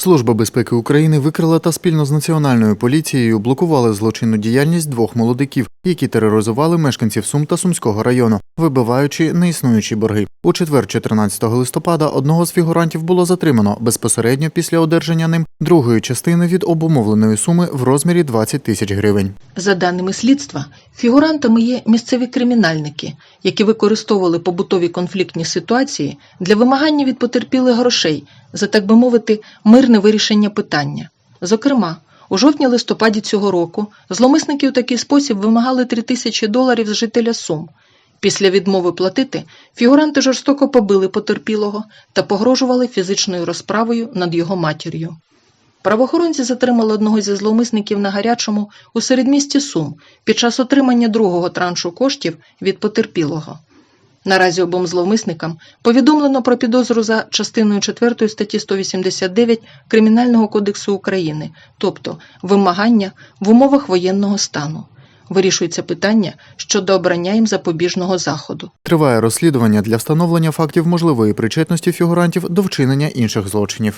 Служба безпеки України викрила та спільно з національною поліцією блокували злочинну діяльність двох молодиків, які тероризували мешканців Сум та Сумського району, вибиваючи неіснуючі борги. У четвер, 14 листопада, одного з фігурантів було затримано безпосередньо після одержання ним другої частини від обумовленої суми в розмірі 20 тисяч гривень. За даними слідства, фігурантами є місцеві кримінальники, які використовували побутові конфліктні ситуації для вимагання від потерпілих грошей за, так би мовити, мирне вирішення питання. Зокрема, у жовтні-листопаді цього року зломисники у такий спосіб вимагали 3 тисячі доларів з жителя Сум. Після відмови платити фігуранти жорстоко побили потерпілого та погрожували фізичною розправою над його матір'ю. Правоохоронці затримали одного зі зловмисників на гарячому у середмісті Сум під час отримання другого траншу коштів від потерпілого. Наразі обом зловмисникам повідомлено про підозру за частиною 4 статті 189 Кримінального кодексу України, тобто вимагання в умовах воєнного стану. Вирішується питання щодо обрання їм запобіжного заходу. Триває розслідування для встановлення фактів можливої причетності фігурантів до вчинення інших злочинів.